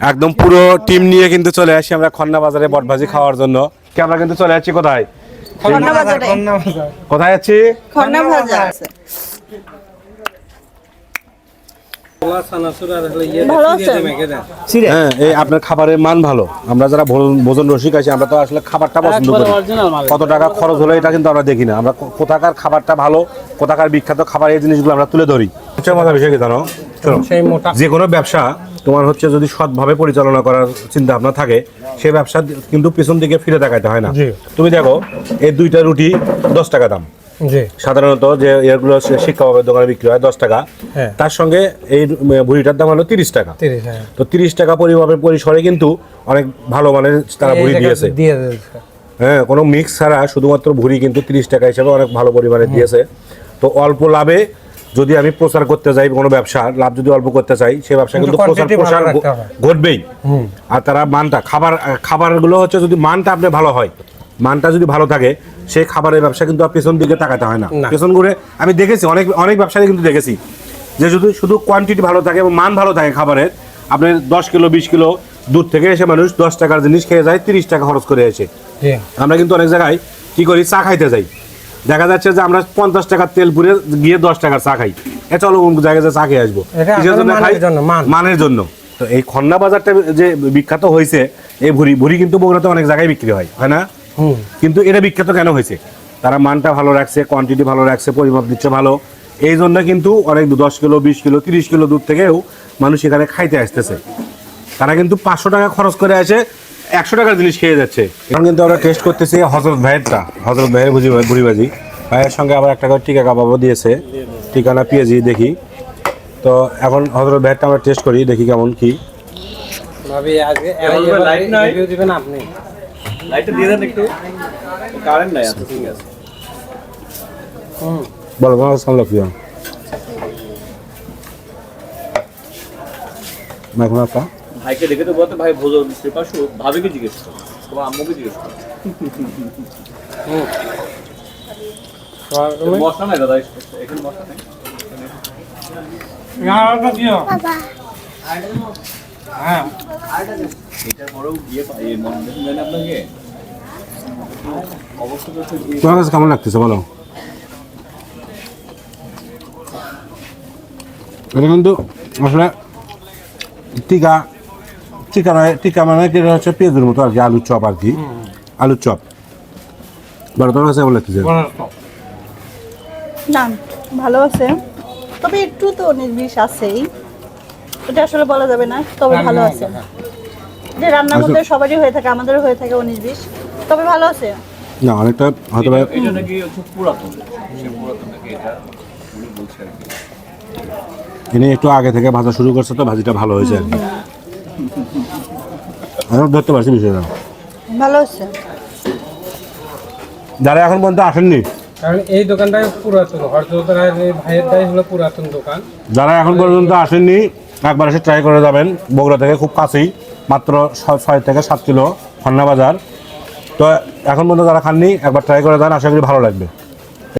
একদম পুরো টিম নিয়ে কিন্তু চলে আসি আমরা খন্না বাজারে বটভাজি খাওয়ার জন্য। কি আমরা কিন্তু চলে আসছি কোথায়? কোথায় যাচ্ছি? খন্না ভাজা আছে আছে হ্যাঁ এই আপনার খাবারের মান ভালো। আমরা যারা ভোজন- ভোজন রসিক আছি আমরা তো আসলে খাবারটা পছন্দ করি। কত টাকা খরচ হলো এটা কিন্তু আমরা দেখি না। আমরা কোথাকার খাবারটা ভালো কোথাকার বিখ্যাত খাবার এই জিনিসগুলো আমরা তুলে ধরি। সবচেয়ে মজার বিষয় কি জানো? যে কোনো ব্যবসা তোমার হচ্ছে যদি সৎভাবে পরিচালনা করার চিন্তা ভাবনা থাকে সেই ব্যবসা কিন্তু পিছন দিকে ফিরে তাকাইতে হয় না। তুমি দেখো এই দুইটা রুটি দশ টাকা দাম। সাধারণত যে এগুলো শি- শিক্ষা বাবের দোকানে বিক্রি হয় দশ টাকা। হ্যাঁ। তার সঙ্গে এই ভুড়িটার দাম হলো তিরিশ টাকা। হ্যাঁ। তো তিরিশ টাকা পরিমাপের পরিসরে কিন্তু অনেক ভালো মানের তারা ভুড়ি দিয়েছে। দিয়েছে। হ্যাঁ কোনো মিক্স ছাড়া শুধুমাত্র ভুড়ি কিন্তু তিরিশ টাকা হিসাবে অনেক ভালো পরিমাণে দিয়েছে। তো অল্প লাভে যদি আমি প্রচার করতে যাই কোনো ব্যবসা লাভ যদি অল্প করতে চাই সে ব্যবসা কিন্তু প্রচার প্রসার। ঘটবেই। আর তারা মানটা খাবার খাবারগুলো হচ্ছে যদি মানটা আপনি ভালো হয় মানটা যদি ভালো থাকে সেই খাবারের ব্যবসা কিন্তু আর পেছন দিকে তাকাতে হয় না। পেছন ঘুরে আমি দেখেছি অনেক অনেক ব্যবসায়ী কিন্তু দেখেছি যে যদি শুধু কোয়ান্টিটি ভালো থাকে এবং মান ভালো থাকে খাবারের আপনি দশ কিলো বিশ কিলো দূর থেকে এসে মানুষ দশ টাকার জিনিস খেয়ে যায় তিরিশ টাকা খরচ করে এসে। আমরা কিন্তু অনেক জায়গায় কি করি চা খাইতে যাই। দেখা যাচ্ছে যে আমরা পঞ্চাশ টাকার তেল পুড়ে গিয়ে দশ টাকার চা খাই। এ চলো অমুক জায়গায় যে চা খেয়ে আসব। মান। মানের জন্য। তো এই খন্না বাজারটা যে বিখ্যাত হয়েছে এই ভুড়ি ভুড়ি কিন্তু বগুড়াতে অনেক জায়গায় বিক্রি হয় হয় না? কিন্তু এটা বিখ্যাত কেন হয়েছে? তারা মানটা ভালো রাখছে কোয়ান্টিটি ভালো রাখছে পরিমাপ দিচ্ছে ভালো। এই জন্য কিন্তু অনেক দশ কিলো বিশ কিলো তিরিশ কিলো দূর থেকেও মানুষ এখানে খাইতে আসতেছে। তারা কিন্তু পাঁচশো টাকা খরচ করে আসে একশো টাকার জিনিস খেয়ে যাচ্ছে। এখন কিন্তু আমরা টেস্ট করতেছি হজরত ভাইয়েরটা হজরত ভাইয়ের বুঝি বুড়ি ভাজি ভাইয়ের সঙ্গে আবার একটা করে টিকা কাবাবও দিয়েছে টিকানা পেঁয়াজি দেখি। তো এখন হজরত ভাইয়েরটা আমরা টেস্ট করি দেখি কেমন কি। ভাবি আজকে রিভিউ দিবেন আপনি? লাইটটা দিয়ে দেন একটু। কারেন্ট নাই আচ্ছা ঠিক আছে। হুম। বলো বলো সামলা প্রিয়। এখন একটা ভাইকে দেখে তো বলতে ভাই ভোজন শ্রীপাশু ভাবিকে জিজ্ঞেস করো তোমার আম্মুকে জিজ্ঞেস করো। মশলা নাই দাদা এখানে মশলা নেই। হ্যাঁ। মন কেমন লাগতেছে বলো? এটা কিন্তু আসলে টিকা টিকা নয় টিকা মানে কি হচ্ছে পেঁয়াজের মতো আর কি আলুর চপ আর কি। আলুর চপ। বলো তোমার কাছে কেমন লাগতেছে না ভালো আছে। তবে একটু তো নির্বিষ আছেই। এটা আসলে বলা যাবে না তবে ভালো আছে। যে রান্নার মধ্যে সবারই হয়ে থাকে আমাদেরও হয়ে থাকে উনিশ বিশ তবে ভালো আছে। না অনেকটা হয়তো এটা নাকি পুরাতন। পুরাতন নাকি এটা? উনি একটু আগে থেকে ভাজা শুরু করছে তো ভাজিটা ভালো হয়েছে আর কি। আমি ধরতে পারছি বিষয়টা ভালো আছে যারা এখন পর্যন্ত আসেননি কারণ এই দোকানটা পুরাতন হরজত রায়ের এই ভাইয়েরটাই হলো পুরাতন দোকান। যারা এখন পর্যন্ত আসেননি একবার এসে ট্রাই করে যাবেন। বগুড়া থেকে খুব কাছেই মাত্র ছয় ছয় থেকে সাত কিলো খন্না বাজার। তো এখন পর্যন্ত যারা খাননি একবার ট্রাই করে যান আশা করি ভালো লাগবে।